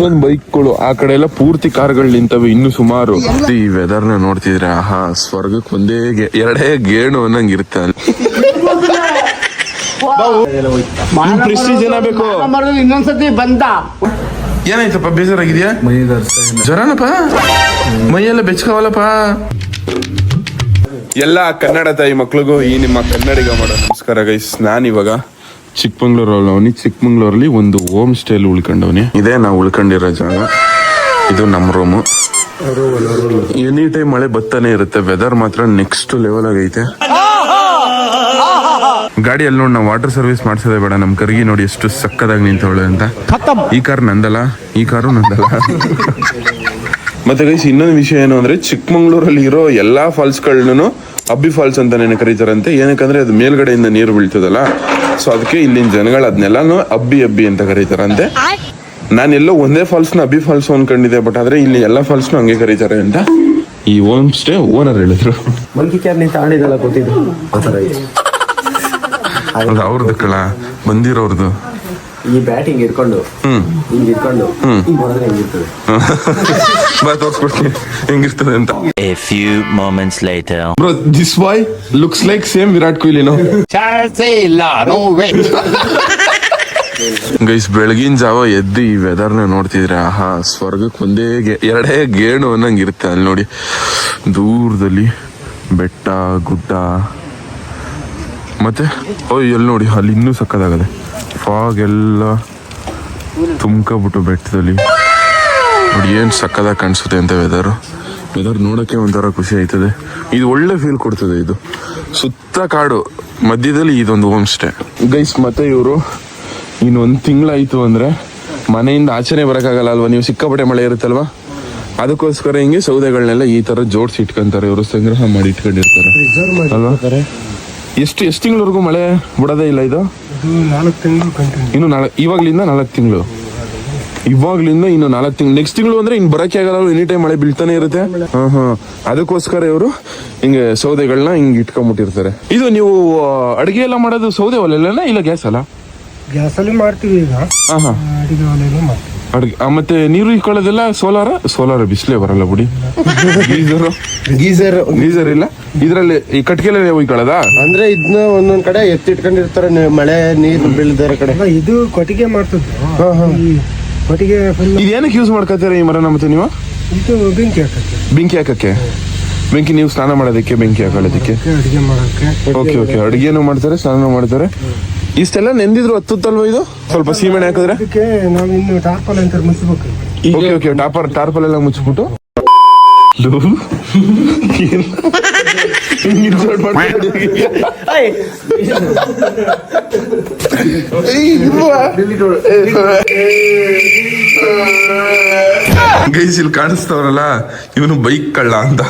ಎಷ್ಟೊಂದ್ ಬೈಕ್ಗಳು ಆ ಕಡೆ ಎಲ್ಲ ಪೂರ್ತಿ ಕಾರ್ಗಳು ನಿಂತವೆ ಇನ್ನು ಸುಮಾರು. ಈ ವೆದರ್ನ ನೋಡ್ತಿದ್ರೆ ಆಹಾ ಸ್ವರ್ಗಕ್ಕೆ ಒಂದೇ ಎರಡೇ ಗೇಣು ಅನ್ನಂಗ್ ಬೇಕು. ಇನ್ನೊಂದ್ಸತಿ ಬಂದ. ಏನಾಯ್ತಪ್ಪ ಬೇಜಾರಾಗಿದ್ಯಾ? ಜ್ವರನಪ್ಪ? ಮೈಯೆಲ್ಲ ಬೆಚ್ಕವಲ್ಲಪ್ಪ? ಎಲ್ಲ ಕನ್ನಡ ತಾಯಿ ಮಕ್ಳಿಗೂ ಈ ನಿಮ್ಮ ಕನ್ನಡಿಗ ಮಾಡೋ ನಮಸ್ಕಾರ ಗೈಸ್. ನಾನು ಇವಾಗ ಚಿಕ್ಕಮಂಗ್ಳೂರಲ್ಲಿ ಅವನಿ. ಚಿಕ್ಕಮಂಗ್ಳೂರಲ್ಲಿ ಒಂದು ಹೋಮ್ ಸ್ಟೇಲ್ ಉಳ್ಕೊಂಡವನಿ. ಇದೇ ನಾವು ಉಳ್ಕೊಂಡಿರೋ ಜಾಗ. ಇದು ನಮ್ಮ ರೂಮು ಎನಿ ಟೈಮ್ ಮಳೆ ಬತ್ತಾನೆ ಇರುತ್ತೆ ವೆದರ್ ಮಾತ್ರ ನೆಕ್ಸ್ಟ್ ಲೆವೆಲ್ ಆಗೈತೆ. ಗಾಡಿಯಲ್ಲಿ ನೋಡಿ ನಾವು ವಾಟರ್ ಸರ್ವಿಸ್ ಮಾಡಿಸಿದೆ ಬೇಡ ನಮ್ ಕರ್ಗಿ ನೋಡಿ ಎಷ್ಟು ಸಕ್ಕದಾಗಿ ನಿಂತವಳೆ ಅಂತ. ಈ ಕಾರ್ ನಂದಲ್ಲ? ಈ ಕಾರು ನಂದಲ್ಲ? ಮತ್ತೆ ಗೈಸ್ ಇನ್ನೊಂದು ವಿಷಯ ಏನು ಅಂದ್ರೆ ಚಿಕ್ಕಮಂಗ್ಳೂರಲ್ಲಿ ಇರೋ ಎಲ್ಲಾ ಫಾಲ್ಸ್ ಗಳನ್ನೂ ಅಬ್ಬಿ ಫಾಲ್ಸ್ ಅಂತಾನೆ ಕರೀತಾರಂತೆ. ಏನಕ್ಕಂದ್ರೆ ಅದು ಮೇಲ್ಗಡೆಯಿಂದ ನೀರು ಬೀಳ್ತದಲ್ಲ? ಸೊ ಅದಕ್ಕೆ ಇಲ್ಲಿನ ಜನಗಳು ಅದನ್ನೆಲ್ಲಾನು ಅಬ್ಬಿ ಅಬ್ಬಿ ಅಂತ ಕರೀತಾರಂತೆ ನಾನೆಲ್ಲೋ ಒಂದೇ ಫಾಲ್ಸ್ನ ನ ಅಬ್ಬಿ ಫಾಲ್ಸ್ ಅನ್ಕೊಂಡಿದ್ದೆ ಬಟ್ ಆದ್ರೆ ಇಲ್ಲಿ ಎಲ್ಲ ಫಾಲ್ಸ್ ಹಂಗೆ ಕರೀತಾರೆ ಅಂತ. ಈ ಓಮ್ ಸ್ಟೇ ಓನರ್ ಹೇಳಿದ್ರು. ಅವ್ರದ್ದು ಕಳ ಬಂದಿರೋರ್ದು. ಈ ಬ್ಯಾಟಿಂಗ್ ಇಟ್ಕೊಂಡು ಹಿಂಗ್ ಇಟ್ಕೊಂಡು ಹಿಂಗ್ ಹೊಡೆದ್ರೆ ಹೆಂಗಿರ್ತದೆ ಬಾ ತೋರ್ಸ್ಕೊಡ್ತೀನಿ. ಹೆಂಗಿರ್ತದೆ ಅಂತ. A few moments later. Bro this boy looks like same Virat ಕೊಹ್ಲಿನೋ ಚಾನ್ಸೇ ಇಲ್ಲ ನೋ ವೇ ಗೈಸ್ ಬೆಳಗಿನ ಜಾವ ಎದ್ದು ಈ ವೆದರ್ನ ನೋಡ್ತಿದ್ರೆ ಆಹಾ ಸ್ವರ್ಗಕ್ಕೆ ಒಂದೇ ಗೆ- ಎರಡೇ ಗೇಣು ಅನ್ನಂಗ್ ಇರುತ್ತೆ ಅಲ್ಲಿ ನೋಡಿ. ದೂರದಲ್ಲಿ ಬೆಟ್ಟ ಗುಡ್ಡ. ಮತ್ತೆ ಓ ಎಲ್ಲಿ ನೋಡಿ ಅಲ್ಲಿ ಇನ್ನೂ ಸಕ್ಕದಾಗದೆ. ಫಾಗ್ ಎಲ್ಲ ತುಂಬ್ಕೊಬಿಟ್ಟು ಬೆಟ್ಟದಲ್ಲಿ. ನೋಡಿ ಏನು ಸಕ್ಕದಾಗ ಕಾಣಿಸುತ್ತೆ ಅಂತ ವೆದರ್ ವೆದರ್ ನೋಡೋಕ್ಕೆ ಒಂಥರ ಖುಷಿ ಆಯ್ತದೆ. ಇದು ಒಳ್ಳೆ ಫೀಲ್ ಕೊಡ್ತದೆ ಇದು. ಸುತ್ತ ಕಾಡು ಮಧ್ಯದಲ್ಲಿ ಇದೊಂದು ಹೋಮ್ ಸ್ಟೇ ಗೈಸ್ ಮತ್ತೆ ಇವರು ಇನ್ನೊಂದು ತಿಂಗಳಾಯಿತು ಅಂದರೆ ಮನೆಯಿಂದ ಆಚರಣೆ ಬರೋಕ್ಕಾಗಲ್ಲ ಅಲ್ವಾ? ನೀವು ಸಿಕ್ಕಾಪಟ್ಟೆ ಮಳೆ ಇರುತ್ತಲ್ವಾ? ಅದಕ್ಕೋಸ್ಕರ ಹಿಂಗೆ ಸೌದೆಗಳನ್ನೆಲ್ಲ ಈ ಥರ ಜೋಡಿಸಿ ಇಟ್ಕೊಂತಾರೆ. ಇವರು ಸಂಗ್ರಹ ಮಾಡಿ ಇಟ್ಕೊಂಡಿರ್ತಾರೆ. ಅಲ್ವಾ? ಎಷ್ಟು ಎಷ್ಟು ತಿಂಗಳವರೆಗೂ ಮಳೆ ಬಿಡೋದೇ ಇಲ್ಲ ಇದು? ನಾಲ್ಕು ತಿಂಗಳು ಕಂಟಿನ್ಯೂ ಇನ್ನು ನಾಲ್ಕು ಇವಾಗ್ಲಿಂದ ನಾಲ್ಕು ತಿಂಗಳು. ಇವಾಗ್ಲಿಂದ ಇನ್ನು ನಾಲ್ಕು ತಿಂಗಳು. ನೆಕ್ಸ್ಟ್ ತಿಂಗಳು ಅಂದ್ರೆ ಇನ್ನು ಬರಕ್ಕೆ ಆಗಲ್ಲ ಎನಿ ಟೈಮ್ ಮಳೆ ಬೀಳ್ತಾನೆ ಇರುತ್ತೆ. ಹಾ ಹಾ. ಅದಕ್ಕೋಸ್ಕರ ಇವರು ಹಿಂಗೆ ಸೌದೆಗಳನ್ನ ಹಿಂಗೆ ಇಟ್ಕೊಂಡ್ಬಿಟ್ಟಿರ್ತಾರೆ ಇದು ನೀವು ಅಡಿಗೆ ಎಲ್ಲ ಮಾಡೋದು ಸೌದೆ ಒಲೆಲ್ಲ ಇಲ್ಲ ಗ್ಯಾಸ್ ಅಲ್ಲ? ಗ್ಯಾಸಲ್ಲಿ ಮಾಡ್ತೀವಿ ಈಗ. ಹಾ ಹಾ. ಅಡಿಗೆ ಒಲೆಯಲ್ಲೂ ಮಾಡ್ತೀವಿ. ಅಡ್ಗೆ ಆ, ಮತ್ತೆ ನೀರು ಇಕ್ಕೊಳ್ಳೋದಿಲ್ಲ ಸೋಲಾರ? ಸೋಲಾರ ಬಿಸಿಲೇ ಬರಲ್ಲ ಬಿಡಿ. ಗೀಸರ್? ಗೀಸರ್. ಗೀಸರ್ ಇಲ್ಲ ಇದರಲ್ಲಿ ಈ ಕಟ್ಗೆಲೆ ಉಯ್ಕೊಳ್ಳೋದಾ ಅಂದ್ರೆ ಇದನ್ನ ಒಂದೊಂದ್ ಕಡೆ ಎತ್ತಿಟ್ಕೊಂಡಿರ್ತಾರೆ ನೀ- ಮಳೆ ನೀರು ಬೀಳ್ದಿರೋ ಕಡೆ. ಅಲ್ಲ, ಇದು ಕೊಟ್ಟಿಗೆ ಮಾಡ್ತದೆ ಈ ಕೊಟ್ಟಿಗೆ ಫುಲ್ ಇದು ಏನಕ್ಕೆ ಯೂಸ್ ಮಾಡ್ಕೋತೀರಾ ಈ ಮರನ ಮತ್ತೆ ನೀವು? ಇದು ಬೆಂಕಿ ಹಾಕಕ್ಕೆ. ಬೆಂಕಿ ಹಾಕಕ್ಕೆ? ಬೆಂಕಿ ನೀವು ಸ್ನಾನ ಮಾಡೋದಕ್ಕೆ ಬೆಂಕಿ ಹಾಕೊಳ್ಳೋದಕ್ಕೆ? ಅಡಿಗೆ ಮಾಡಕ್ಕೆ. Okay okay. ಅಡುಗೆನೂ ಮಾಡ್ತಾರೆ ಸ್ನಾನ ಮಾಡ್ತಾರೆ. ಇಷ್ಟೆಲ್ಲ ನೆಂದಿದ್ರು ಹತ್ತುತ್ತಲ್ವ ಇದು? ಸ್ವಲ್ಪ ಸೀಮೆಣೆ ಹಾಕಿದ್ರೆ? ಅದಕ್ಕೆ ನಾವು ಇನ್ನು ಟಾರ್ಪಲ್ ಅಂತ ಮುಚ್ಚಬೇಕು ಓಕೆ ಓಕೆ ಟಾಪರ್ ಟಾರ್ಪಲ್ ಎಲ್ಲ ಮುಚ್ಚಿಬಿಟ್ಟು? ಏಯ್, ಇಲ್ವಾ? ಗೈಸ್ ಇಲ್ಲಿ ಕಾಣಿಸ್ತವ್ರಲ್ಲ ಇವನು ಬೈಕ್ ಕಳ್ಳ ಅಂತ.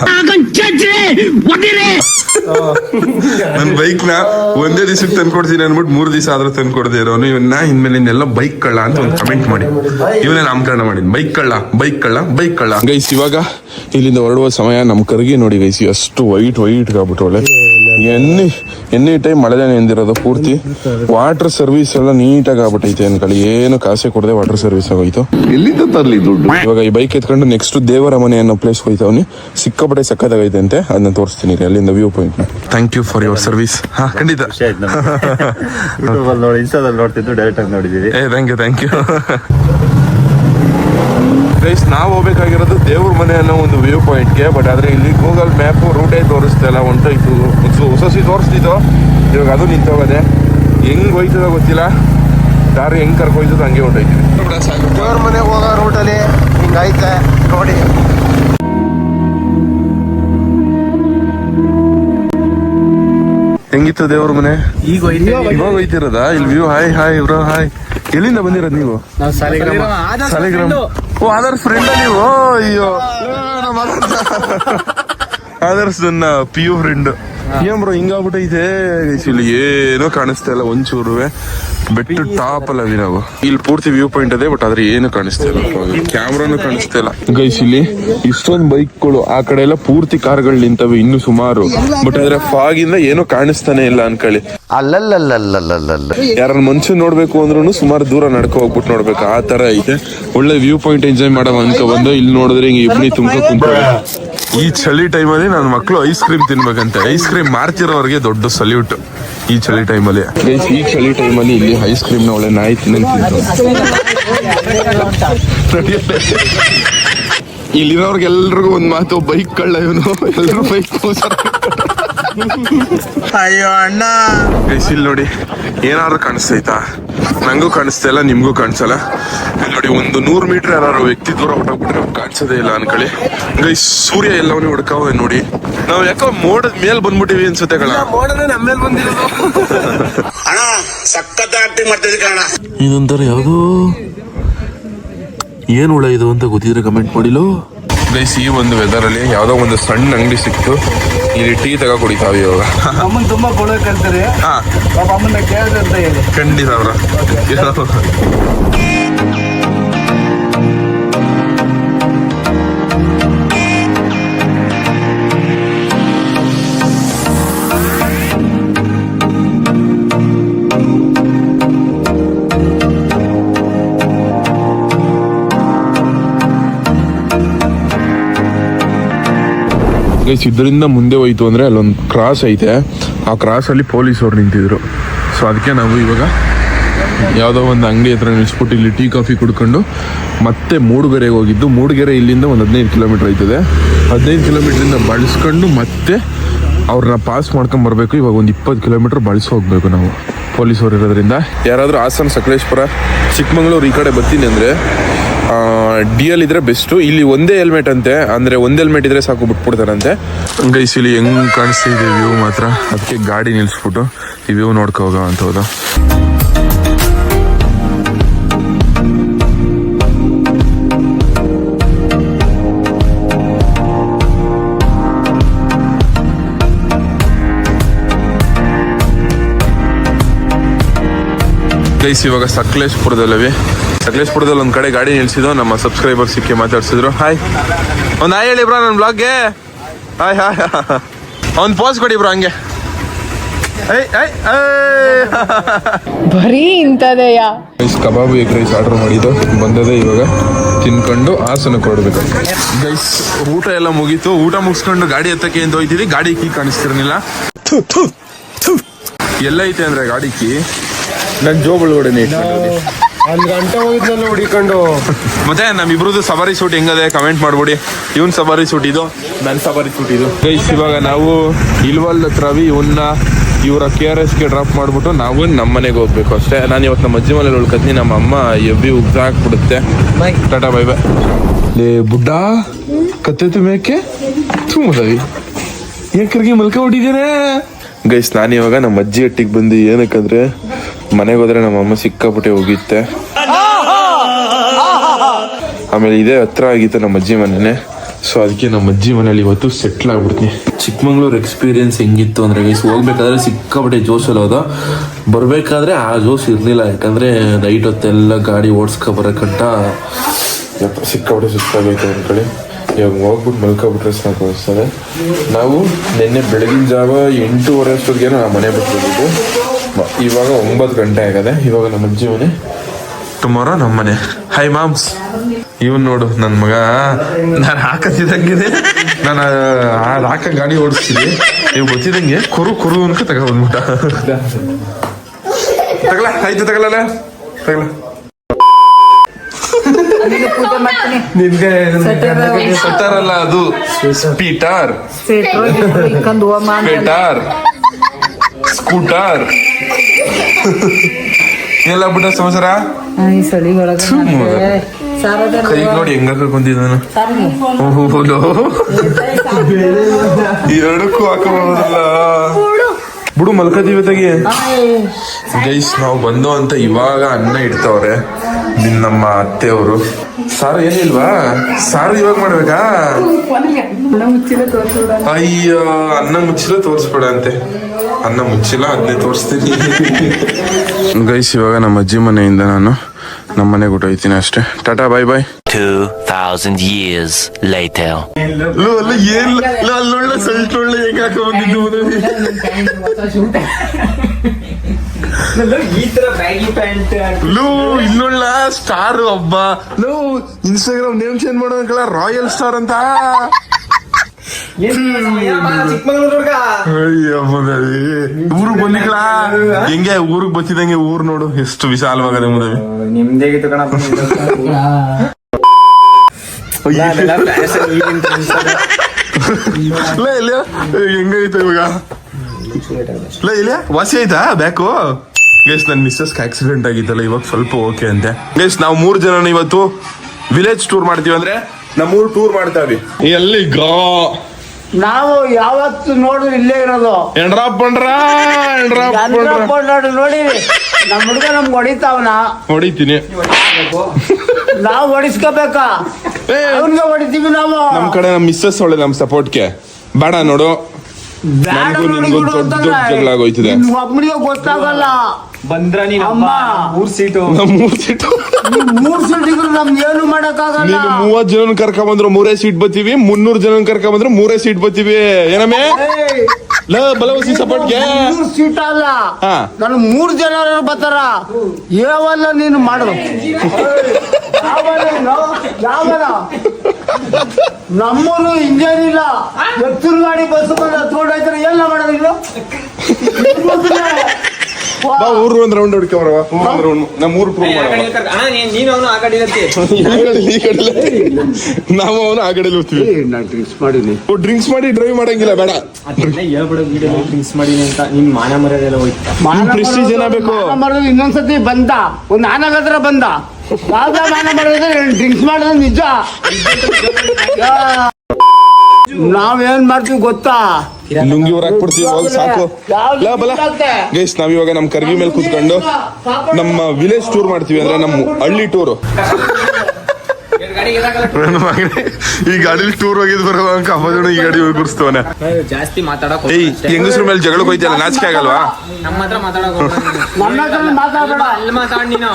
ನನ್ ಬೈಕ್ನ ಒಂದೇ ದಿವಸಕ್ಕೆ ತಂದ್ಕೊಡ್ತೀನಿ ಅನ್ಬಿಟ್ಟು ಮೂರ್ ದಿವಸ ಆದ್ರೂ ತಂದ್ಕೊಡ್ದೆ ಇರೋನು. ಇವನ್ನ ಇನ್ಮೇಲೆ ಇನ್ನೆಲ್ಲ ಬೈಕ್ ಕಳ್ಳ ಅಂತ ಒಂದು ಕಮೆಂಟ್ ಮಾಡಿ. ಇವನೇ ನಾಮಕರಣ ಮಾಡಿ ಬೈಕ್ ಕಳ್ಳ ಬೈಕ್ ಕಳ್ಳ ಬೈಕ್ ಕಳ್ಳ. ಗೈಸ್ ಇವಾಗ ಇಲ್ಲಿಂದ ಹೊರಡುವ ಸಮಯ ನಮ್ ಕರ್ಗಿ ನೋಡಿ ಗೈಸ್ ಅಷ್ಟು ವೈಟ್ ವೈಟ್ ಆಗ್ಬಿಟ್ಟವಳೆ ಎಣ್ಣೆ ಎಣ್ಣೆ ಟೈಮ್ ಮಳೆನೇ ಎಂದಿರೋದು ಪೂರ್ತಿ. ವಾಟರ್ ಸರ್ವಿಸ್ ಎಲ್ಲ ನೀಟಾಗಿ ಆಗ್ಬಿಟ್ಟೈತೆ ಅನ್ಕೊಳ್ಳಿ ಏನು ಕಾಸೆ ಕೊಡದೆ ವಾಟರ್ ಸರ್ವಿಸ್ ಆಗೋಯ್ತು ಎಲ್ಲಿಂದ ತರಲಿ ದುಡ್ಡು? ಇವಾಗ ಈ ಬೈಕ್ ಎತ್ಕೊಂಡು ನೆಕ್ಸ್ಟ್ ದೇವರ ಮನೆ ಅನ್ನೋ ಪ್ಲೇಸ್ ಹೋಯ್ತವನಿ ಸಿಕ್ಕಾಪಟ್ಟೆ ಸಕ್ಕದಾಗೈತೆ ಅಂತೆ. ಅದನ್ನ ತೋರಿಸ್ತೀನಿ ರೀ ಅಲ್ಲಿಂದ view point thank you for your service ಹಾ ಖಂಡಿತ. ನೋಡಿ ಇನ್ಸ್ಟಾದಲ್ಲಿ ನೋಡ್ತಿದ್ದು ಡೈರೆಕ್ಟ್ ಆಗಿ ನೋಡಿದೀವಿ. ಏ thank you thank you guys ನಾವು ಹೋಗ್ಬೇಕಾಗಿರೋದು ದೇವ್ರ ಮನೆ ಅನ್ನೋ ಒಂದು ವ್ಯೂ ಪಾಯಿಂಟ್ಗೆ ಬಟ್ ಆದರೆ ಇಲ್ಲಿ ಗೂಗಲ್ ಮ್ಯಾಪು ರೂಟೇ ತೋರಿಸ್ತಿಲ್ಲ ಹೊಂಟೋಯ್ತು ಹೊಸಸಿ ತೋರಿಸ್ತಿತ್ತು. ಇವಾಗ ಅದು ನಿಂತೋಗದೆ. ಹೆಂಗೆ ಹೋಯ್ತದ ಗೊತ್ತಿಲ್ಲ. ದಾರಿ ಹೆಂಗೆ ಕರ್ಕೊಯ್ತದ ಹಂಗೆ ಹೊಂಟೋಯ್ತೀವಿ ದೇವ್ರ ಮನೆಗೆ ಹೋಗೋ ರೂಟಲ್ಲಿ ಹಿಂಗೈತೆ ನೋಡಿ. ಹೆಂಗಿತ್ತು ದೇವ್ರ ಮನೆ? ಈಗ ಇವಾಗ ಹೋಯ್ತಿರೋದಾ? ಇಲ್ಲಿ ವ್ಯೂ ಹಾಯ್ ಹಾಯ್ ಇವ್ರ ಹಾಯ್ ಎಲ್ಲಿಂದ ಬಂದಿರೋದು ನೀವು? ನಾವು ಸಾಲಿಗ್ರಾಮ. ಸಾಲಿಗ್ರಾಮ್. ಓ ಅದರ್ ಫ್ರೆಂಡ್ ನೀವು? ಅಯ್ಯೋ. ಅದರ್ಸ್ ನನ್ನ ಪಿ ಯು ಫ್ರೆಂಡ್ ಏನ್ ಬ್ರೋ ಹಿಂಗಾಗ್ಬಿಟ್ಟೈತೆ. ಇಲ್ಲಿ ಏನೋ ಕಾಣಿಸ್ತಾ ಇಲ್ಲ ಒಂಚೂರು. ಬೆಟ್ಟು ಟಾಪ್ ಅಲ್ಲ ನಾವು. ಇಲ್ಲಿ ಪೂರ್ತಿ ವ್ಯೂ ಪಾಯಿಂಟ್ ಅದೇ ಬಟ್ ಆದ್ರೆ ಏನು ಕಾಣಿಸ್ತಾ ಇಲ್ಲ. ಕ್ಯಾಮ್ರಾನು ಕಾಣಿಸ್ತಾ ಇಲ್ಲ. ಗೈಸ್ ಇಲ್ಲಿ ಇಷ್ಟೊಂದು ಬೈಕ್ಗಳು ಆ ಕಡೆ ಎಲ್ಲ ಪೂರ್ತಿ ಕಾರ್ಗಳು ನಿಂತವೆ ಇನ್ನು ಸುಮಾರು. ಬಟ್ ಆದ್ರೆ ಫಾಗ್ ಇಂದ ಏನು ಕಾಣಿಸ್ತಾನೆ ಇಲ್ಲ ಅನ್ಕೊಳ್ಳಿ. ಅಲ್ಲಲ್ಲಲ್ಲಲ್ಲಲ್ಲ ಯಾರನ್ನ ಮನುಷ್ಯ ನೋಡ್ಬೇಕು ಅಂದ್ರೂ ಸುಮಾರು ದೂರ ನಡ್ಕೊ ಹೋಗ್ಬಿಟ್ಟು ನೋಡ್ಬೇಕು. ಆ ತರ ಐತೆ. ಒಳ್ಳೆ ವ್ಯೂ ಪಾಯಿಂಟ್ ಎಂಜಾಯ್ ಮಾಡೋ ಅನ್ಕೊ ಬಂದು ಇಲ್ಲಿ ನೋಡಿದ್ರೆ ಹಿಂಗೆ ಇಬ್ಬನಿ ತುಂಬ ಕುಂತ ಈ ಚಳಿ ಟೈಮಲ್ಲಿ ನನ್ನ ಮಕ್ಕಳು ಐಸ್ ಕ್ರೀಮ್ ತಿನ್ಬೇಕಂತೆ. ಐಸ್ ಕ್ರೀಮ್ ಮಾರ್ತಿರೋರಿಗೆ ದೊಡ್ಡ ಸಲ್ಯೂಟ್ ಈ ಚಳಿ ಟೈಮಲ್ಲಿ ಈ ಚಳಿ ಟೈಮಲ್ಲಿ ಇಲ್ಲಿ ಐಸ್ ಕ್ರೀಮ್ನ ಒಳ್ಳೆ ನಾಯಿ ಇಲ್ಲಿರೋರ್ಗೆಲ್ರಿಗೂ ಒಂದ್ ಮಾತು ಬೈಕ್ ಕಳ್ಳ ಇವನು. ಎಲ್ಲರೂ ಬೈಕ್ ಅಯ್ಯೋ ಅಣ್ಣ. ಬಿಸಿಲ್ ಇಲ್ಲಿ ನೋಡಿ ಏನಾದ್ರು ಕಾಣಿಸ್ತೈತಾ? ನಂಗೂ ಕಾಣಿಸ್ತಾ ಇಲ್ಲ ನಿಮ್ಗೂ ಕಾಣಿಸಲ್ಲ. ಇಲ್ಲಿ ನೋಡಿ ಒಂದು ನೂರು ಮೀಟರ್ ಯಾರು ವ್ಯಕ್ತಿ ದೂರ ಹೊಟ್ಟೋಗ್ಬಿಟ್ರೆ ಕಾಣಿಸೋದೇ ಇಲ್ಲ ಅನ್ಕೊಳ್ಳಿ. ಗೈಸ್ ಸೂರ್ಯ ಎಲ್ಲವನ್ನೂ ಹುಡ್ಕಾವೆ ನೋಡಿ. ನಾವು ಯಾಕೋ ಮೋಡದ ಮೇಲ್ ಬಂದ್ಬಿಟ್ಟಿವಿ ಅನ್ಸುತ್ತೆ ಕಣ. ಇದೊಂಥರ ಯಾವುದೋ? ಏನು ಹುಳ ಇದು ಅಂತ ಗೊತ್ತಿದ್ರೆ ಕಮೆಂಟ್ ಮಾಡಿಲು ಗೈಸ್ ಈ ಒಂದು ವೆದರ್ ಅಲ್ಲಿ ಯಾವ್ದೋ ಒಂದು ಸಣ್ಣ ಅಂಗಡಿ ಸಿಕ್ತು. ಇಲ್ಲಿ ಟೀ ತಗೋ ಕುಡಿತಾವೆ ಇವಾಗ. ಅಮ್ಮನ್ ತುಂಬಾ ಕೊಡೋ ಕಲ್ತಾರೆ ಹಾ. ಪಾಪ ಅಮ್ಮನ್ನ ಕೇಳಿದ್ರೆ ಅಂತ ಹೇಳಿ. ಖಂಡಿತ ಅವ್ರ. ಗೈಸ್ ಇದರಿಂದ ಮುಂದೆ ಹೋಯ್ತು ಅಂದ್ರೆ ಅಲ್ಲೊಂದು ಕ್ರಾಸ್ ಐತೆ. ಆ ಕ್ರಾಸ್ ಅಲ್ಲಿ ಪೊಲೀಸವ್ರು ನಿಂತಿದ್ರು. ಸೊ ಅದಕ್ಕೆ ನಾವು ಇವಾಗ ಯಾವುದೋ ಒಂದು ಅಂಗಡಿ ಹತ್ರ ನಿಲ್ಲಿಸ್ಬಿಟ್ಟು ಇಲ್ಲಿ ಟೀ, ಕಾಫಿ ಕುಡ್ಕೊಂಡು ಮತ್ತೆ ಮೂಡುಗೆರೆಗೆ ಹೋಗಿದ್ದು. ಮೂಡುಗೆರೆ ಇಲ್ಲಿಂದ ಒಂದು ಹದಿನೈದು ಕಿಲೋಮೀಟರ್ ಆಯ್ತದೆ. ಹದಿನೈದು ಕಿಲೋಮೀಟ್ರಿಂದ ಬಳಸ್ಕೊಂಡು ಮತ್ತೆ ಅವ್ರನ್ನ ಪಾಸ್ ಮಾಡ್ಕೊಂಡ್ ಬರ್ಬೇಕು. ಇವಾಗ ಒಂದು ಇಪ್ಪತ್ತು ಕಿಲೋಮೀಟರ್ ಬಳಸಿ ಹೋಗ್ಬೇಕು ನಾವು. ಪೊಲೀಸವ್ರು ಇರೋದ್ರಿಂದ. ಯಾರಾದರೂ ಹಾಸನ ಸಕಲೇಶ್ಪುರ, ಚಿಕ್ಕಮಂಗ್ಳೂರು ಈ ಕಡೆ ಬರ್ತೀನಿ ಅಂದರೆ ಡಿ ಎಲ್ ಇದ್ರೆ ಬೆಸ್ಟು ಇಲ್ಲಿ ಒಂದೇ ಹೆಲ್ಮೆಟ್ ಅಂತೆ, ಅಂದ್ರೆ ಒಂದ್ ಹೆಲ್ಮೆಟ್ ಇದ್ರೆ ಸಾಕು ಬಿಟ್ಬಿಡ್ತಾರಂತೆ. ಗೈಸ್ ಇಲ್ಲಿ ಹೆಂಗ್ ಕಾಣಿಸ್ತಿದೆ ವ್ಯೂ ಮಾತ್ರ. ಅದಕ್ಕೆ ಗಾಡಿ ನಿಲ್ಸ್ಬಿಟ್ಟು ಈ ವ್ಯೂ ನೋಡ್ಕೊ ಹೋಗೋ ಅಂತ ಹೋದ ಗೈಸ್ ಇವಾಗ ಸಕಲೇಶ್ಪುರದಲ್ಲವಿ ಸಕಲೇಶ್ಪುರದಲ್ಲಿ ಒಂದ್ ಕಡೆ ಗಾಡಿ ನಿಲ್ಸಿದ್ದು ನಮ್ಮ ಸಬ್ಸ್ಕ್ರೈಬರ್ ಸಿಕ್ಕಿ ಮಾತಾಡ್ಸಿದ್ರು. ಹಾಯ್ ಒಂದ್ ಹಾಯ್ ಹೇಳಿ ಬ್ರೋ ನನ್ನ ಬ್ಲಾಗ್ಗೆ ಹಾಯ್ ಹಾಯ್ ಒಂದ್ ಪೋಸ್ ಕೊಡಿ ಬ್ರಾ ಹಂಗೆ. ಬರೀ ಇಂಥದೆಯಾ? ರೈಸ್ ಕಬಾಬ್ ಎಗ್ ರೈಸ್ ಆರ್ಡರ್ ಮಾಡಿದ್ದು. ಬಂದದೆ ಇವಾಗ. ತಿನ್ಕೊಂಡು ಆಸನ ಕೊಡ್ಬೇಕು. ಗೈಸ್ ಊಟ ಎಲ್ಲ ಮುಗೀತು. ಊಟ ಮುಗಿಸ್ಕೊಂಡು ಗಾಡಿ ಹತ್ತಕ್ಕೆ ಎಂದು ಹೋಯ್ತಿದ್ವಿ ಗಾಡಿ ಕೀ ಕಾಣಿಸ್ತಿರ್ಲಿಲ್ಲ. ಎಲ್ಲ ಐತೆ ಅಂದ್ರೆ ಗಾಡಿ ಕೀ. ನನ್ ಜೋಬ್ ಒಳಗಡೆ ಒಂದ್ ಗಂಟೆ ಹೋಗಿದ್ನಲ್ಲ ಹುಡಿಕೊಂಡು ಮತ್ತೆ ನಮ್ಮಿಬ್ರದ್ದು ಸವಾರಿ ಸೂಟ್ ಹೆಂಗದೆ ಕಮೆಂಟ್ ಮಾಡ್ಬಿಡಿ. ಇವನ್ ಸವಾರಿ ಸೂಟ್ ಇದು ನನ್ನ ಸವಾರಿ ಸೂಟ್ ಇದು. ಗೈಸ್ ಇವಾಗ ನಾವು ಇಲ್ವಲ್ ರವಿ ಇವನ್ನ ಇವರ ಕೆ ಆರ್ ಎಸ್ಗೆ ಡ್ರಾಪ್ ಮಾಡ್ಬಿಟ್ಟು ನಾವು ನಮ್ಮ ಮನೆಗೆ ಹೋಗ್ಬೇಕು ಅಷ್ಟೇ. ನಾನು ಇವತ್ತು ನಮ್ಮ ಅಜ್ಜಿ ಮನೇಲಿ ಉಳ್ಕತ್ತೀನಿ ನಮ್ಮ ಅಮ್ಮ ಎಬ್ಬಿ ಉಗ್ದಾಕ್ಬಿಡುತ್ತೆ ಟಾಟಾ ಬೈ ಬೈ ಲೇ ಬುಡ್ಡ ಕತ್ತೆ ಮೇಕೆ? ತುಂಬದವಿ ಏಕರಿಗೆ ಮಲ್ಕ ಹೊಡಿದೇನೆ ಗೈಸ್ ನಾನು ಇವಾಗ ನಮ್ಮ ಅಜ್ಜಿ ಹಟ್ಟಿಗೆ ಬಂದು ಏನಕ್ಕಂದ್ರೆ ಮನೆಗೆ ಹೋದ್ರೆ ನಮ್ಮ ಅಮ್ಮ ಸಿಕ್ಕಾಪಟ್ಟೆ ಹೋಗಿತ್ತೆ. ಆಮೇಲೆ ಇದೇ ಹತ್ರ ಆಗಿತ್ತು ನಮ್ಮ ಅಜ್ಜಿ ಮನೆನೆ. ಸೊ ಅದಕ್ಕೆ ನಮ್ಮ ಅಜ್ಜಿ ಮನೇಲಿ ಇವತ್ತು ಸೆಟ್ಲ್ ಆಗ್ಬಿಡ್ತೀನಿ. ಚಿಕ್ಕಮಂಗ್ಳೂರ್ ಎಕ್ಸ್ಪೀರಿಯನ್ಸ್ ಹೆಂಗಿತ್ತು ಅಂದ್ರೆ ಗೈಸ್ ಹೋಗ್ಬೇಕಾದ್ರೆ ಸಿಕ್ಕಾಪಟ್ಟೆ ಜೋಶಲ್ಲಿ ಹೋದ ಬರಬೇಕಾದ್ರೆ ಆ ಜೋಶ್ ಇರಲಿಲ್ಲ, ಯಾಕಂದ್ರೆ ನೈಟ್ ಹೊತ್ತೆಲ್ಲ ಗಾಡಿ ಓಡಿಸ್ಕೊ ಯಪ್ಪ, ಸಿಕ್ಕಾಪಟ್ಟೆ ಸುಸ್ತಾಗೈತೆ ಒಂದ್ ಕಡೆ. ಇವಾಗ ಹೋಗ್ಬಿಟ್ಟು ಮಲ್ಕೊಬಿಟ್ರೆ ಸಾಕು ಅನಿಸ್ತದೆ ನಾವು ನಿನ್ನೆ ಬೆಳಗಿನ ಜಾವ ಎಂಟೂವರೆ ಅಷ್ಟೊತ್ತಿಗೆ ನಾವು ಮನೆ ಬಿಟ್ಟು ಇವಾಗ ಒಂಬತ್ತು ಗಂಟೆ ಆಗದೆ. ಇವಾಗ ನಮ್ಮ ಅಜ್ಜಿ ಮನೆ ಟುಮಾರೋ ನಮ್ಮ ಮನೆ ಹೈ ಮಾಮ್ಸ್ ಇವನ್ ನೋಡು ನನ್ನ ಮಗ. ನಾನು ಹಾಕತ್ತಿದಂಗೆ ನಾನು ಆ- ಹಾಕ ಗಾಡಿ ಓಡಿಸ್ತೀನಿ ನೀವು ಗೊತ್ತಿದಂಗೆ ಕುರು ಕುರು ಅನ್ಕ ತಗೊಂಡ್ಬಿಟ್ಟ ತಗಲ ಆಯ್ತು ತಗಲಲ್ಲ ತಗಲ. ನಿನ್ಗೆ ಸೆಟರ್ ಅಲ್ಲ ಅದು. ಪೀಟರ್ ಪೇಟಾರ್ ಸ್ಕೂಟರ್ ಎಲ್ಲ ಬಿಟ್ಟ ಈ ಒಳಗೆ ಕೈ ನೋಡಿ ಹೆಂಗ ಓಹೋ ಎರಡಕ್ಕೂ ಹಾಕಬಹುದಲ್ಲ. ಬಿಡು ಮಲ್ಕೋತೀವಿ ತೆಗಿ ಗೈಸ್ ನಾವು ಬಂದು ಅಂತ ಇವಾಗ ಅನ್ನ ಇಡ್ತವ್ರೆ ನಿನ್ನಮ್ಮ ಅತ್ತೆಯವರು. ಸಾರು ಏನಿಲ್ವಾ ಸಾರು ಇವಾಗ ಮಾಡ್ಬೇಕಾ? ಅಯ್ಯೋ ಅನ್ನ ಮುಚ್ಚಿಲ್ಲ ತೋರಿಸ್ಬೇಡ ಅಂತೆ. ಅನ್ನ ಮುಚ್ಚಿಲ್ಲ ಅದನ್ನೇ ತೋರಿಸ್ತೀನಿ. ಗೈಸ್ ಇವಾಗ ನಮ್ಮ ಅಜ್ಜಿ ಮನೆಯಿಂದ ನಾನು ನಮ್ಮ ಮನೆಗೆ ಹೊಟ್ಟೋಯ್ತೀನಿ ಅಷ್ಟೇ. Tata bye bye two thousand years light ಅಲ್ಲೊಳ್ಳೆ ಹೆಂಗ್ ಈ ತರ ಬ್ಯಾಗಿ ಪ್ಯಾಂಟ್ ಲೂ ಇನ್ನೊಳ್ಳ ಸ್ಟಾರ್ ಒಬ್ಬ ಲೂ ಇನ್ಸ್ಟಾಗ್ರಾಮ್ ನೇಮ್ ಚೇಂಜ್ ಮಾಡೋದಕ್ಕೆಲ್ಲ ರಾಯಲ್ ಸ್ಟಾರ್ ಅಂತ. ಊರಿಗೆ ಬಂದಿಕ್ಲ? ಹೆಂಗೆ ಊರಿಗೆ ಬತ್ತಿದಂಗೆ ಊರ್ ನೋಡು ಎಷ್ಟು ವಿಶಾಲವಾಗದೆ ಮುಂದೆ ನಿಮ್ದೇ ಹೆಂಗೈತೆ ಇವಾಗ? ಇಲ್ಲ ಇಲ್ಲ ವಾಸಿ ಆಯ್ತಾ ಬ್ಯಾಕು? ಗೈಸ್ ನನ್ ಮಿಸ್ಸಸ್ ಆಕ್ಸಿಡೆಂಟ್ ಆಗಿತ್ತಲ್ಲ ಇವಾಗ ಸ್ವಲ್ಪ ಓಕೆ ಅಂತೆ. ಗೈಸ್ ನಾವು ಮೂರ್ ಜನ ಇವತ್ತು ವಿಲೇಜ್ ಟೂರ್ ಮಾಡ್ತೀವಿ ಅಂದ್ರೆ ನಮ್ಮೂರ್ ಟೂರ್ ಮಾಡ್ತಾವಿ ಎಲ್ಲಿ ಗಾ? ನಾವು ಯಾವತ್ತು ನೋಡಿದ್ರು ಇಲ್ಲೇ ಇರೋದು. ನೋಡಿ ನೋಡಿ ನಮ್ಮ ಹುಡುಗ ನಮ್ಗೆ ಹೊಡಿತಾವನ. ಹೊಡಿತೀನಿ. ನಾವು ಹೊಡಿಸ್ಕೋಬೇಕಾ. ಏ, ಅವ್ನಿಗೆ ಹೊಡಿತೀವಿ ನಾವು. ನಮ್ ಕಡೆ ನಮ್ ಮಿಸ್ಸಸ್ ಒಳ್ಳೆ ನಮ್ ಸಪೋರ್ಟ್ಗೆ. ಬೇಡ ನೋಡು. ನನ್ಗೂ ನೋಡಿ ನಿನ್ಗೂ ದೊಡ್ಡ ಅಂತಂದ್ರೆ ದೊಡ್ಡ ಜಗಳ ಆಗೋಯ್ತದೆ. ನಿನ್ ಒಬ್ನಿಗೆ ಗೊತ್ತಾಗಲ್ಲ. ಬಂದ್ರ ಅಮ್ಮ. ಮೂರ್ ಸೀಟು. ಮೂರ್ ಸೀಟು. ನೀವ್ ಮೂರ್ ಸೀಟಿದ್ರು ನಮ್ಗೆ ಏನು ಮಾಡಕ್ಕಾಗಲ್ಲ. ನೀನು ಮೂವತ್ ಜನ ಕರ್ಕೊಂಡ್ ಬಂದ್ರು ಮೂರೇ ಸೀಟ್ ಬತ್ತೀವಿ ಮುನ್ನೂರ್ ಜನ ಕರ್ಕೊಂಡ್ ಬಂದ್ರು ಮೂರೇ ಸೀಟ್ ಬತ್ತೀವಿ ಏನಮ್ಮೆ? ಲ ಬಲವಸಿ ಸಪೋರ್ಟ್ ಮೂರ್ ಸೀಟ್ ಅಲ್ಲ. ನಾನು ಮೂರ್ ಜನ ಬರ್ತಾರ? ಯಾವಲ್ಲ ನೀನು ಮಾಡು. ಯಾವಲ್ಲ ನಮ್ಮೂರು ಇಂಜನ್ ಇಲ್ಲ. ಎತ್ತೂರು ಗಾಡಿ ಬಸ್ ಬಂದು ಎಲ್ಲ ಮಾಡೋದು ಇದು ಬಾ ಊರು ಒಂದ್ ರೌಂಡ್ ಹೊಡ್ಕೊ ಬರವ ಒಂದ್ ರೌಂಡ್ ನಮ್ಮ ಊರು ಟೂರ್ ಮಾಡವ ನೀನು ಅವನು ಆ ಕಡೆ ಇರತ್ತೆ ಈ ಕಡೆ ಈ ಕಡೆ ನಾವು ಅವನು ಆ ಕಡೆ ಹೋಗ್ತೀವಿ. ನಾನು ಡ್ರಿಂಕ್ಸ್ ಮಾಡೀನಿ. ಡ್ರಿಂಕ್ಸ್ ಮಾಡಿ ಡ್ರೈವ್ ಮಾಡಂಗಿಲ್ಲ ಬೇಡ. ಅದನ್ನೇ ಹೇಳ್ಬಿಡೋ ವಿಡಿಯೋ ಡ್ರಿಂಕ್ಸ್ ಮಾಡೀನಿ ಅಂತ ನಿನ್ ಮಾನ ಮರ್ಯಾದೆ ಎಲ್ಲ ಹೋಯ್ತು prestige? ಇನ್ನೊಂದ್ಸತಿ ಬಂದ. ಒಂದ್ ಆನಗದ್ರ ಬಂದ. ಯಾವ್ದ ಮಾನ ಮಾಡಿದ್ರೆ ಡ್ರಿಂಕ್ಸ್ ಮಾಡೋದು ನಿಜ. ಯಾ. ನಾವೇನ್ ಮಾಡ್ತೀವಿ ಗೊತ್ತಾ? ಲುಂಗಿ ಹೊರ ಹಾಕ್ಬಿಡ್ತೀವಿ ಸಾಕು. ಯಾವ್ದು ಬಲ. ಗೈಸ್ ನಾವ್ ಇವಾಗ ನಮ್ ಕರ್ಗಿ ಮೇಲೆ ಕೂತ್ಕೊಂಡು ನಮ್ಮ ವಿಲೇಜ್ ಟೂರ್ ಮಾಡ್ತೀವಿ ಅಂದ್ರೆ ನಮ್ಮ ಹಳ್ಳಿ ಟೂರ್ ಈ ಗಾಡಿಲಿ ಟೂರ್ ಹೋಗಿದ್ ಬರುವ ಅಪ್ಪ ಈ ಗಾಡಿ ಹೋಗಿ ಕೂರಿಸ್ತವನೆ ಜಾಸ್ತಿ ಮಾತಾಡಕ್ ಏಯ್ ಹೆಂಗಸ್ರ ಮೇಲೆ ಜಗಳ ಹೋಯ್ತಲ್ಲ ನಾಚಿಕೆ ಆಗಲ್ವಾ? ನಮ್ಮ ಹತ್ರ ಮಾತಾಡಕ್ ನಮ್ಮ ಹತ್ರ ಮಾತಾಡ್ಬೇಡ. ಅಲ್ಲಿ ಮಾತಾಡ್ ನೀನು.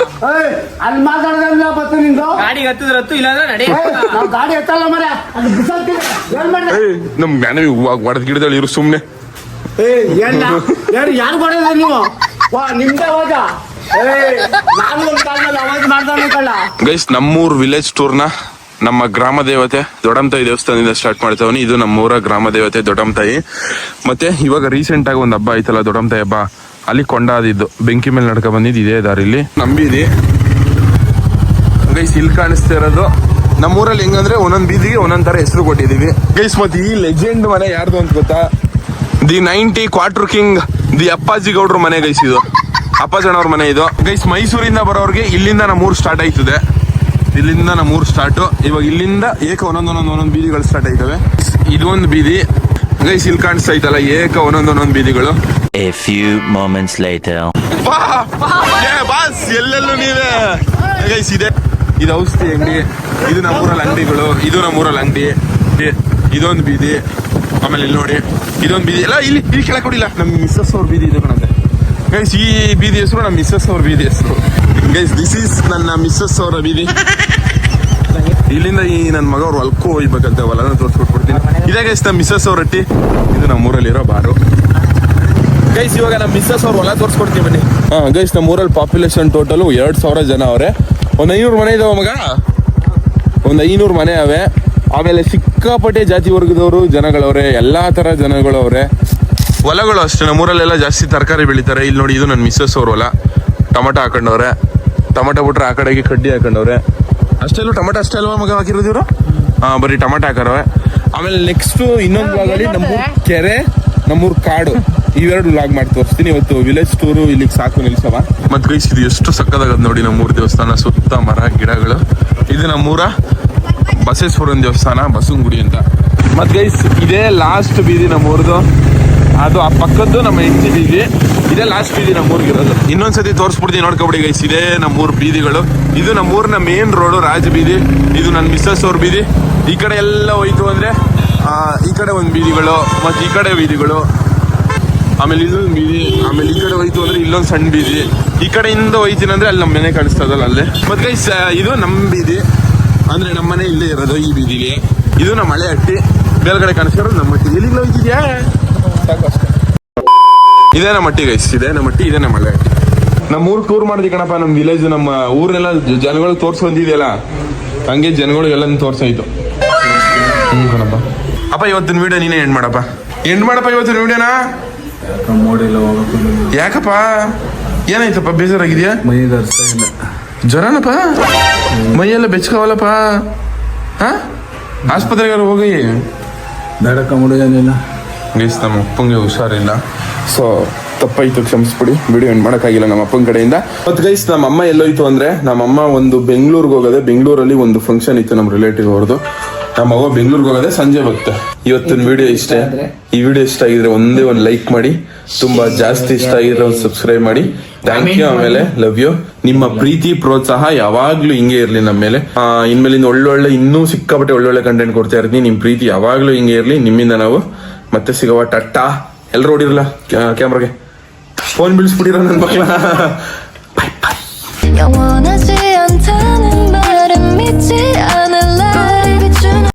ಅಲ್ಲಿ ಮಾತಾಡ್ದಂಗ ಬತ್ತು ನಿಂದು? ಗಾಡಿ ಹತ್ತಿದ್ರ ಹತ್ತು ಇಲ್ಲಾಂದ್ರೆ ನಡಿ. ನಾವ್ ಗಾಡಿ ಹತ್ತಲ್ಲ ಮರ ಅದು ಬಿಸಾಕ್ತೀನಿ. ಏನ್ ಮಾಡ್ದೆ? ಏಯ್ ನಮ್ ಜ್ಞಾನ ಹೊಡೆದ್ ಗಿಡದಲ್ಲಿ ಇರು ಸುಮ್ನೆ. ಏಯ್, ಏನ್ ಯಾರು ಮಾಡಿದ್ರಿ ನೀವು? ವಾ ನಿಮ್ದೇ ಅವಾಜ ಏಯ್, ನಾನು ಒಂದ್ ಕಾಲದಲ್ಲಿ ಅವಾಜ್ ಮಾಡ್ತಾನೆ ಕಳ್ಳ. ಗೈಸ್ ನಮ್ಮೂರ್ ವಿಲೇಜ್ ಟೂರ್ನ ನಮ್ಮ ಗ್ರಾಮ ದೇವತೆ ದೊಡ್ಡಮತಾಯಿ ದೇವಸ್ಥಾನದಿಂದ ಸ್ಟಾರ್ಟ್ ಮಾಡ್ತಾವನಿ. ಇದು ನಮ್ಮೂರ ಗ್ರಾಮ ದೇವತೆ ದೊಡ್ಡಮತಾಯಿ ಮತ್ತೆ ಇವಾಗ ರೀಸೆಂಟ್ ಆಗಿ ಒಂದು ಹಬ್ಬ ಆಯ್ತಲ್ಲ ದೊಡ್ಡಮತಾಯಿ ಹಬ್ಬ. ಅಲ್ಲಿ ಕೊಂಡಾದಿದ್ದು. ಬೆಂಕಿ ಮೇಲೆ ನಡ್ಕ ಬಂದಿದ್ದು ಇದೇ ದಾರಿಲಿ ನಂಬಿದಿ? ಗೈಸ್ ಇಲ್ಲಿ ಕಾಣಿಸ್ತಾ ಇರೋದು ನಮ್ಮೂರಲ್ಲಿ ಹೆಂಗಂದ್ರೆ ಒಂದೊಂದ್ ಬೀದಿಗೆ ಒಂದೊಂದ್ ತರ ಹೆಸರು ಕೊಟ್ಟಿದೀವಿ ಗೈಸ್ ಮತ್ತೆ ಈ ಲೆಜೆಂಡ್ ಮನೆ ಯಾರ್ದು ಅಂತ ಗೊತ್ತಾ? The ninety quarter king the Appaji ಗೌಡ್ರ ಮನೆ ಗೈಸ್ ಇದು. ಅಪ್ಪಾಜಣ್ಣವ್ರ ಮನೆ ಇದು. ಗೈಸ್ ಮೈಸೂರಿಂದ ಬರೋರಿಗೆ ಇಲ್ಲಿಂದ ನಮ್ಮ ಊರು ಸ್ಟಾರ್ಟ್ ಆಯ್ತದೆ. ಇಲ್ಲಿಂದ ನಮ್ಮೂರು ಸ್ಟಾರ್ಟ್ ಇವಾಗ ಇಲ್ಲಿಂದ ಏಕ ಒಂದೊಂದು ಒಂದೊಂದು ಒಂದೊಂದ್ ಬೀದಿಗಳು ಸ್ಟಾರ್ಟ್ ಆಯ್ತವೆ. ಇದೊಂದು ಬೀದಿ. ಗೈಸ್ ಇಲ್ಲಿ ಕಾಣಿಸ್ತಾ ಐತಲ್ಲ ಏಕ ಒಂದೊಂದು ಒಂದೊಂದು ಬೀದಿಗಳು. A few moments later. Boss ಎಲ್ಲೆಲ್ಲೂ ನೀವೇ. ಗೈಸ್ ಇದೆ. ಇದು ಔಷಧಿ ಅಂಗಡಿ. ಇದು ನಮ್ಮೂರಲ್ಲಿ ಅಂಗಡಿಗಳು. ಇದು ನಮ್ಮೂರಲ್ಲಿ ಅಂಗಡಿ. ಇದೊಂದು ಬೀದಿ. ಆಮೇಲೆ ಇಲ್ಲಿ ನೋಡಿ. ಇದೊಂದು ಬೀದಿ. ಎಲ್ಲ ಇಲ್ಲಿ ಇಲ್ಲಿ ಕೆಳಗೆ ಕೊಡಿಲ್ಲ ನಮ್ಮ ಮಿಸ್ಸಸ್ ಅವ್ರ ಬೀದಿ ಇದು ಕಣಂತೆ. ಗೈಸ್ ಈ ಬೀದಿ ಹೆಸರು ನಮ್ಮ ಮಿಸ್ಸಸ್ ಅವ್ರ ಬೀದಿ ಹೆಸರು ಗೈಸ್ ದಿಸ್ ಈಸ್ ನನ್ನ ಮಿಸ್ಸಸ್ ಅವರ ಬೀದಿ ಇಲ್ಲಿಂದ ಈ ನನ್ನ ಮಗ ಅವ್ರು ಹೊಲ್ಕೋ ಹೋಗ್ಬೇಕಂತ ಹೊಲನ ತೋರಿಸ್ಬಿಟ್ಬಿಡ್ತೀನಿ ಇದೇ ಗೈಸ್ ನಮ್ಮ ಮಿಸ್ಸಸ್ ಅವ್ರ ಹಟ್ಟಿ ಇದು ನಮ್ಮೂರಲ್ಲಿರೋ ಬಾರು. ಗೈಸ್ ಇವಾಗ ನಮ್ಮ ಮಿಸ್ಸಸ್ ಅವ್ರು ಹೊಲ ತೋರಿಸ್ಕೊಡ್ತೀವಿ ಬನ್ನಿ. ಹಾಂ ಗೈಸ್ ನಮ್ಮ ಊರಲ್ಲಿ ಪಾಪ್ಯುಲೇಷನ್ ಟೋಟಲು ಎರಡು ಸಾವಿರ ಜನ ಅವರೇ. ಒಂದು ಐನೂರು ಮನೆ ಇದಾವೆ ಮಗ? ಒಂದು ಐನೂರು ಮನೆ ಅವೆ. ಆಮೇಲೆ ಸಿಕ್ಕಾಪಟ್ಟೆ ಜಾತಿ ವರ್ಗದವರು ಜನಗಳವ್ರೆ ಎಲ್ಲಾ ತರ ಜನಗಳವ್ರೆ. ಹೊಲಗಳು ಅಷ್ಟೇ ನಮ್ಮೂರಲ್ಲೆಲ್ಲ ಜಾಸ್ತಿ ತರಕಾರಿ ಬೆಳಿತಾರೆ. ಇಲ್ಲಿ ನೋಡಿ, ಇದು ನನ್ನ ಮಿಸ್ಸಸ್ ಅವ್ರ ಹೊಲ. ಟೊಮಟೊ ಹಾಕೊಂಡವ್ರೆ. ಟೊಮಟೊ ಬಿಟ್ರೆ ಆ ಕಡೆಗೆ ಕಡ್ಡಿ ಹಾಕೊಂಡವ್ರೆ. ಅಷ್ಟೇ ಟೊಮಟೊ ಅಷ್ಟೇ ಅಲ್ವಾ ಮಗ ಹಾಕಿರೋದು ಇವರು? ಹಾ, ಬರೀ ಟೊಮಟೊ ಹಾಕರವೆ ಆಮೇಲೆ ನೆಕ್ಸ್ಟ್ ಇನ್ನೊಂದು ಭಾಗದಲ್ಲಿ ನಮ್ಮೂರ್ ಕೆರೆ ನಮ್ಮೂರು ಕಾಡು. ಇವೆರಡು ಲಾಗ್ ಮಾಡಿ ತೋರಿಸ್ತೀನಿ ಇವತ್ತು. ವಿಲೇಜ್ ಟೂರು ಇಲ್ಲಿಗೆ ಸಾಕು ನಿಲ್ಸವ. ಮತ್ ಗೈಸ್ ಇದು ಎಷ್ಟು ಸಕ್ಕದಾಗದ್ ನೋಡಿ ನಮ್ಮೂರು ದೇವಸ್ಥಾನ. ಸುತ್ತ ಮರ, ಗಿಡಗಳು. ಇದು ನಮ್ಮೂರ ಬಸವೇಶ್ವರನ ದೇವಸ್ಥಾನ ಬಸವನಗುಡಿ ಅಂತ. ಮತ್ ಗೈಸ್ ಇದೇ ಲಾಸ್ಟ್ ಬೀದಿ ನಮ್ಮೂರ್ದು ಅದು ಆ ಪಕ್ಕದ್ದು ನಮ್ಮ ಹೆಂಡತಿ ಬೀದಿ. ಇದೇ ಲಾಸ್ಟ್ ಬೀದಿ ನಮ್ಮ ಊರಿಗೆ ಇರೋದು. ಇನ್ನೊಂದ್ಸತಿ ತೋರಿಸ್ಬಿಡ್ತೀನಿ ನೋಡ್ಕೊಬಿಡಿ ಗೈಸ್ ಇದೇ ನಮ್ಮ ಊರ್ ಬೀದಿಗಳು. ಇದು ನಮ್ಮೂರಿನ ಮೇನ್ ರೋಡು ರಾಜ ಬೀದಿ. ಇದು ನನ್ನ ಮಿಸ್ಸಸ್ ಅವ್ರ ಬೀದಿ. ಈ ಕಡೆ ಎಲ್ಲ ಹೋಯ್ತು ಅಂದ್ರೆ ಈ ಕಡೆ ಒಂದು ಬೀದಿಗಳು, ಮತ್ತೆ ಈ ಕಡೆ ಬೀದಿಗಳು. ಆಮೇಲೆ ಇಲ್ಲೊಂದು ಬೀದಿ, ಆಮೇಲೆ ಈ ಕಡೆ ಹೋಯ್ತು ಅಂದ್ರೆ ಇಲ್ಲೊಂದು ಸಣ್ಣ ಬೀದಿ. ಈ ಕಡೆಯಿಂದ ಹೋಯ್ತೀನಿ ಅಂದ್ರೆ ಅಲ್ಲಿ ನಮ್ಮ ಮನೆ ಕಾಣಿಸ್ತದಲ್ಲ ಅಲ್ಲೇ ಮತ್ತೆ ಗೈಸ್ ಇದು ನಮ್ಮ ಬೀದಿ. ಅಂದ್ರೆ ನಮ್ಮ ಮನೆ ಇಲ್ಲೇ ಇರೋದು ಈ ಬೀದಿಗೆ ಇದು ನಮ್ಮ ಮಳೆ ಹಟ್ಟಿ. ಮೇಲ್ಗಡೆ ಕಾಣಿಸ್ತಿರೋದು ನಮ್ಮ ಹಟ್ಟಿ. ಎಲ್ಲಿಗೆ ಹೋಯ್ತಿದ್ಯಾ? ಇದೇ ನಮ್ಮ ಮಟ್ಟಿ ಗೈಸ್ ಇದೆ ನಮ್ಮ ಮಟ್ಟಿ ಇದೆ ನಮ್ಮ ಮಳೆ ನಮ್ಮ ಊರ್ ಟೂರ್ ಮಾಡಿದ್ವಿ ಕಣಪ್ಪ, ನಮ್ಮ ವಿಲೇಜ್ ನಮ್ಮ ಊರ್ನೆಲ್ಲ ಜನಗಳಿಗೆ ತೋರ್ಸ್ ಬಂದಿದೆಯಲ್ಲ ಹಂಗೆ ಜನಗಳಿಗೆಲ್ಲ ತೋರ್ಸಾಯ್ತು. ಹ್ಮ್ ಕಣಪ್ಪ. ಅಪ್ಪ, ಇವತ್ತಿನ ವಿಡಿಯೋ ನೀನೇ ಎಂಡ್ ಮಾಡಪ್ಪ. ಎಂಡ್ ಮಾಡಪ್ಪ ಇವತ್ತಿನ ವಿಡಿಯೋನಾ ಯಾಕಪ್ಪ? ಏನಾಯ್ತಪ್ಪ, ಬೇಜಾರಾಗಿದ್ಯಾ? ಜ್ವರನಪ್ಪ? ಮೈಯೆಲ್ಲ ಬೆಚ್ಚಕಾವಲ್ಲಪ್ಪ ಹಾ? ಆಸ್ಪತ್ರೆಗಾರ ಹೋಗಿ? ಬೇಡಕ್ಕ ಮುಡಿಯೋನಿಲ್ಲ ಗೈಸ್ ನಮ್ಮ ಅಪ್ಪಂಗೆ ಹುಷಾರಿಲ್ಲ. ಸೊ ತಪ್ಪಾಯ್ತು, ಕ್ಷಮಿಸ್ಬಿಡಿ. ವಿಡಿಯೋ ಎಂಡ್ ಮಾಡಕ್ಕಾಗಿಲ್ಲ ನಮ್ಮ ಅಪ್ಪನ ಕಡೆಯಿಂದ. ಮತ್ತೆ ಗೈಸ್ ನಮ್ಮ ಅಮ್ಮ ಎಲ್ಲೋಯ್ತು ಅಂದ್ರೆ ನಮ್ಮ ಅಮ್ಮ ಒಂದು ಬೆಂಗಳೂರಿಗೆ ಹೋಗೋದೆ. ಬೆಂಗಳೂರಲ್ಲಿ ಒಂದು ಫಂಕ್ಷನ್ ಇತ್ತು ನಮ್ಮ ರಿಲೇಟಿವ್ ಅವ್ರದ್ದು ನಮ್ಮ ಮಗ ಬೆಂಗಳೂರಿಗೆ ಹೋಗೋದೆ ಸಂಜೆ ಭಕ್ತ ಇವತ್ತಿನ ವಿಡಿಯೋ ಇಷ್ಟ. ಈ ವಿಡಿಯೋ ಇಷ್ಟ ಆಗಿದ್ರೆ ಒಂದೇ ಒಂದು ಲೈಕ್ ಮಾಡಿ. ತುಂಬಾ ಜಾಸ್ತಿ ಇಷ್ಟ ಆಗಿದ್ರೆ ಒಂದು ಸಬ್ಸ್ಕ್ರೈಬ್ ಮಾಡಿ. ಥ್ಯಾಂಕ್ ಯು ಆಮೇಲೆ ಲವ್ ಯು ನಿಮ್ಮ ಪ್ರೀತಿ, ಪ್ರೋತ್ಸಾಹ ಯಾವಾಗ್ಲೂ ಹಿಂಗೆ ಇರ್ಲಿ ನಮ್ಮ ಮೇಲೆ. ಇನ್ಮೇಲಿಂದ ಒಳ್ಳೊಳ್ಳೆ, ಇನ್ನೂ ಸಿಕ್ಕಾಪಟ್ಟೆ ಒಳ್ಳೊಳ್ಳೆ ಕಂಟೆಂಟ್ ಕೊಡ್ತಾ ಇರ್ತೀನಿ. ನಿಮ್ ಪ್ರೀತಿ ಯಾವಾಗ್ಲೂ ಹಿಂಗೆ ಇರ್ಲಿ. ನಿಮ್ಮಿಂದ ನಾವು ಮತ್ತೆ ಸಿಗವ ಟಟ್ಟ ಎಲ್ಲರೂ ಓಡಿರಲ್ಲ ಕ್ಯಾಮ್ರಾಗೆ. ಫೋನ್ ಬಿಡಿಸ್ಬಿಟ್ಟಿರ ನನ್ ಮಕ್ಳ. 영원